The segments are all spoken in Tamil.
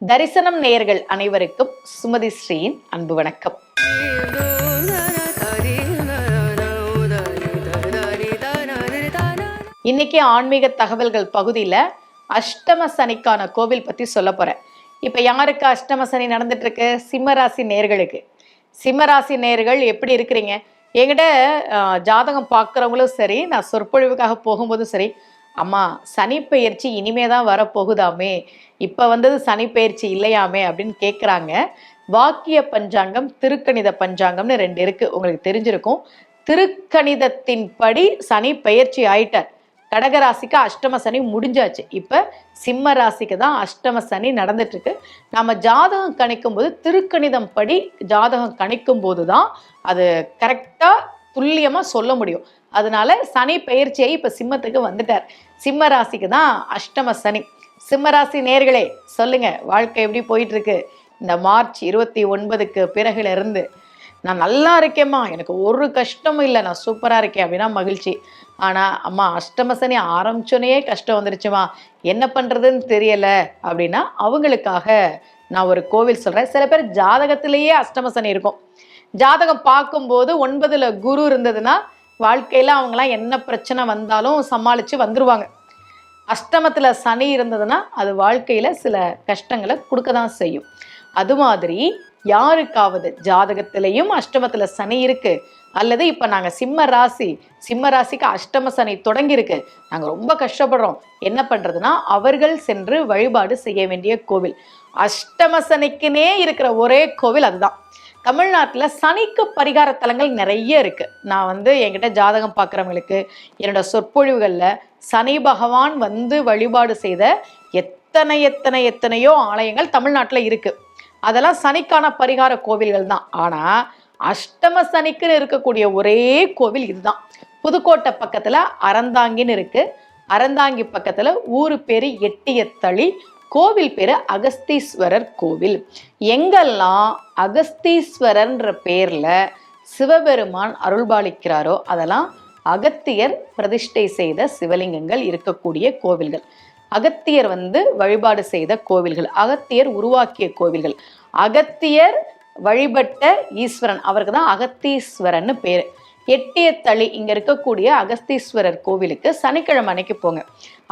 தரிசனம் நேயர்கள் அனைவருக்கும் சுமதி ஸ்ரீயின் அன்பு வணக்கம். இன்னைக்கு ஆன்மீக தகவல்கள் பகுதியில் அஷ்டம சனிக்கான கோவில் பற்றி சொல்ல போகிறேன் இப்போ யாருக்கு அஷ்டம சனி நடந்துட்டு இருக்கு சிம்மராசி நேர்களுக்கு. சிம்மராசி நேர்கள் எப்படி இருக்கிறீங்க? என்கிட்ட ஜாதகம் பார்க்குறவங்களும் சரி நான் சொற்பொழிவுக்காக போகும்போதும் சரி அம்மா சனிப்பெயர்ச்சி இனிமே தான் வரப்போகுதாமே. இப்போ வந்தது சனிப்பெயர்ச்சி இல்லையாமே அப்படின்னு கேட்குறாங்க வாக்கிய பஞ்சாங்கம் திருக்கணித பஞ்சாங்கம்னு ரெண்டு இருக்குது உங்களுக்கு தெரிஞ்சிருக்கும். திருக்கணிதத்தின் படி சனி பெயர்ச்சி ஆயிட்டார். கடகராசிக்கு அஷ்டம சனி முடிஞ்சாச்சு. இப்போ சிம்ம ராசிக்கு தான் அஷ்டம சனி நடந்துட்டுருக்கு. நம்ம ஜாதகம் கணிக்கும் போது திருக்கணிதம் படி ஜாதகம் கணிக்கும் போது தான் அது கரெக்டாக துல்லியமாக சொல்ல முடியும். அதனால சனி பயிற்சியை இப்போ சிம்மத்துக்கு வந்துட்டார். சிம்ம ராசிக்கு தான் அஷ்டம சனி. சிம்ம ராசி நேர்களே சொல்லுங்க வாழ்க்கை எப்படி போயிட்டு இருக்கு இந்த மார்ச் இருபத்தி ஒன்பதுக்கு பிறகுல இருந்து நான் நல்லா இருக்கேம்மா. எனக்கு ஒரு கஷ்டமும் இல்லை. நான் சூப்பராக இருக்கேன் அப்படின்னா மகிழ்ச்சி. ஆனால் அம்மா அஷ்டமசனி ஆரம்பிச்சோனே கஷ்டம் வந்துருச்சுமா. என்ன பண்ணுறதுன்னு தெரியலை அப்படின்னா அவங்களுக்காக நான் ஒரு கோவில் சொல்கிறேன் சில பேர் ஜாதகத்திலேயே அஷ்டமசனி இருக்கும். ஜாதகம் பார்க்கும்போது ஒன்பதில் குரு இருந்ததுன்னா வாழ்க்கையில் அவங்களாம் என்ன பிரச்சனை வந்தாலும் சமாளித்து வந்துருவாங்க. அஷ்டமத்தில் சனி இருந்ததுன்னா அது வாழ்க்கையில் சில கஷ்டங்களை கொடுக்க தான் செய்யும். அது மாதிரி யாருக்காவது ஜாதகத்திலையும் அஷ்டமத்தில் சனி இருக்கு. அல்லது இப்போ நாங்கள் சிம்ம ராசி சிம்ம ராசிக்கு அஷ்டம சனி தொடங்கியிருக்கு. நாங்கள் ரொம்ப கஷ்டப்படுறோம். என்ன பண்ணுறதுன்னா அவர்கள் சென்று வழிபாடு செய்ய வேண்டிய கோவில். அஷ்டம சனிக்குனே இருக்கிற ஒரே கோவில் அதுதான். தமிழ்நாட்டில் சனிக்கு பரிகார தலங்கள் நிறைய இருக்குது நான் வந்து என்கிட்ட ஜாதகம் பார்க்குறவங்களுக்கு என்னோட சொற்பொழிவுகளில் சனி பகவான் வந்து வழிபாடு செய்த எத்தனை எத்தனை எத்தனையோ ஆலயங்கள் தமிழ்நாட்டில் இருக்குது அதெல்லாம் சனிக்கான பரிகார கோவில்கள் தான். ஆனால் அஷ்டம சனிக்குன்னு இருக்கக்கூடிய ஒரே கோவில் இதுதான். புதுக்கோட்டை பக்கத்தில் அறந்தாங்கின்னு இருக்குது அறந்தாங்கி பக்கத்தில் ஊர் பேர் எட்டியத்தளி கோவில் பேர் அகஸ்தீஸ்வரர் கோவில். எங்கெல்லாம் அகஸ்தீஸ்வரர்ன்ற பேரில் சிவபெருமான் அருள்பாலிக்கிறாரோ அதெல்லாம் அகத்தியர் பிரதிஷ்டை செய்த சிவலிங்கங்கள் இருக்கக்கூடிய கோவில்கள். அகத்தியர் வந்து வழிபாடு செய்த கோவில்கள். அகத்தியர் உருவாக்கிய கோவில்கள். அகத்தியர் வழிபட்ட ஈஸ்வரன். அவருக்கு தான் அகத்தீஸ்வரன்னு பேர். எட்டியத்தளி இங்கே இருக்கக்கூடிய அகஸ்தீஸ்வரர் கோவிலுக்கு சனிக்கிழமை அன்னைக்கு போங்க.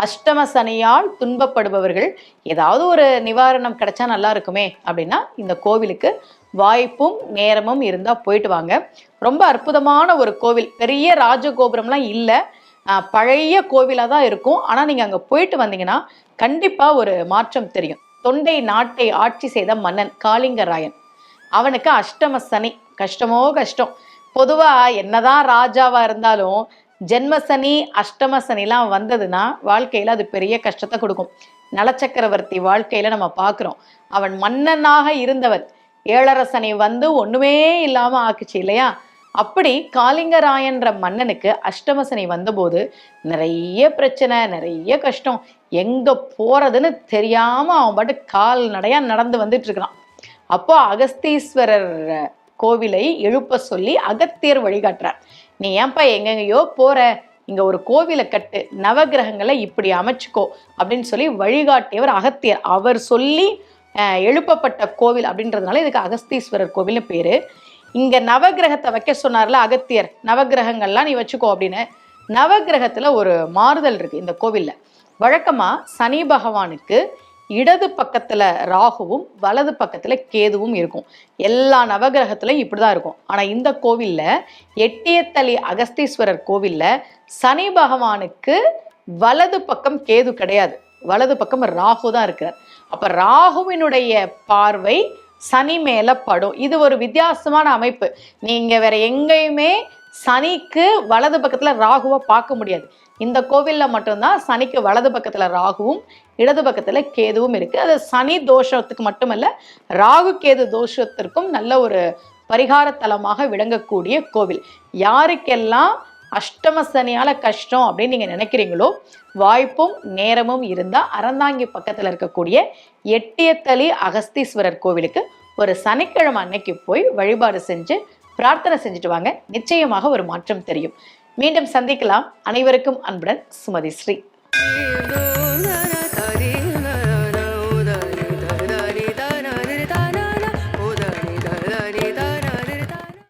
அஷ்டம சனியால் துன்பப்படுபவர்கள் ஏதாவது ஒரு நிவாரணம் கிடைச்சா நல்லா இருக்குமே அப்படின்னா இந்த கோவிலுக்கு வாய்ப்பும் நேரமும் இருந்தால் போயிட்டு வாங்க. ரொம்ப அற்புதமான ஒரு கோவில். பெரிய ராஜகோபுரம்லாம் இல்லை. பழைய கோவிலாக தான் இருக்கும். ஆனால் நீங்கள் அங்கே போயிட்டு வந்தீங்கன்னா கண்டிப்பாக ஒரு மாற்றம் தெரியும். தொண்டை நாட்டை ஆட்சி செய்த மன்னன் காளிங்கராயன். அவனுக்கு அஷ்டம சனி. கஷ்டமோ கஷ்டம். பொதுவாக என்னதான் ராஜாவாக இருந்தாலும் ஜென்மசனி அஷ்டமசனிலாம் அஷ்டம சனிலாம் வந்ததுன்னா வாழ்க்கையில் அது பெரிய கஷ்டத்தை கொடுக்கும். நலச்சக்கரவர்த்தி வாழ்க்கையில் நம்ம பார்க்குறோம் அவன் மன்னனாக இருந்தவன். ஏழரசனை வந்து ஒன்றுமே இல்லாமல் ஆக்குச்சு இல்லையா? அப்படி காளிங்கராயன்ற மன்னனுக்கு அஷ்டமசனை வந்தபோது நிறைய பிரச்சனை நிறைய கஷ்டம். எங்கே போகிறதுன்னு தெரியாமல் அவன் பாட்டு கால்நடையாக நடந்து வந்துட்டு இருக்கிறான். அப்போ அகஸ்தீஸ்வரர் கோவிலை எழுப்ப சொல்லி அகத்தியர் வழிகாட்டுறார். நீ ஏன்பா எங்கெங்கேயோ போற? இங்க ஒரு கோவிலை கட்டு. நவகிரகங்களை இப்படி அமைச்சுக்கோ. அப்படின்னு சொல்லி வழிகாட்டியவர் அகத்தியர். அவர் சொல்லி எழுப்பப்பட்ட கோவில் அப்படின்றதுனால இதுக்கு அகஸ்தீஸ்வரர் கோவில்னு பேரு. இங்க நவகிரகத்தை வைக்க சொன்னார்ல அகத்தியர். நவகிரகங்கள்லாம் நீ வச்சுக்கோ அப்படின்னு. நவகிரகத்துல ஒரு மாறுதல் இருக்கு இந்த கோவில்ல. வழக்கமா சனி பகவானுக்கு இடது பக்கத்தில் ராகுவும் வலது பக்கத்தில் கேதுவும் இருக்கும். எல்லா நவக்கிரகத்திலேயும் இப்படி தான் இருக்கும். ஆனால் இந்த கோவில்ல எட்டியத்தளி அகஸ்தீஸ்வரர் கோவிலில் சனி பகவானுக்கு வலது பக்கம் கேது கிடையாது. வலது பக்கம் ராகு தான் இருக்கிறார். அப்போ ராகுவினுடைய பார்வை சனி மேலே படும். இது ஒரு வித்தியாசமான அமைப்பு. நீங்கள் வேற எங்கேயுமே சனிக்கு வலது பக்கத்தில் ராகுவை பார்க்க முடியாது. இந்த கோவிலில் மட்டும்தான் சனிக்கு வலது பக்கத்தில் ராகுவும் இடது பக்கத்தில் கேதுவும் இருக்குது அது சனி தோஷத்துக்கு மட்டுமல்ல ராகு கேது தோஷத்திற்கும் நல்ல ஒரு பரிகார தலமாக விளங்கக்கூடிய கோவில். யாருக்கெல்லாம் அஷ்டம சனியால் கஷ்டம் அப்படின்னு நீங்கள் நினைக்கிறீங்களோ வாய்ப்பும் நேரமும் இருந்தால் அறந்தாங்கி பக்கத்தில் இருக்கக்கூடிய எட்டியத்தளி அகஸ்தீஸ்வரர் கோவிலுக்கு ஒரு சனிக்கிழமை அன்னைக்கு போய் வழிபாடு செஞ்சு பிரார்த்தனை செஞ்சுட்டு வாங்க. நிச்சயமாக ஒரு மாற்றம் தெரியும். மீண்டும் சந்திக்கலாம். அனைவருக்கும் அன்புடன் சுமதி ஸ்ரீ. Thank you.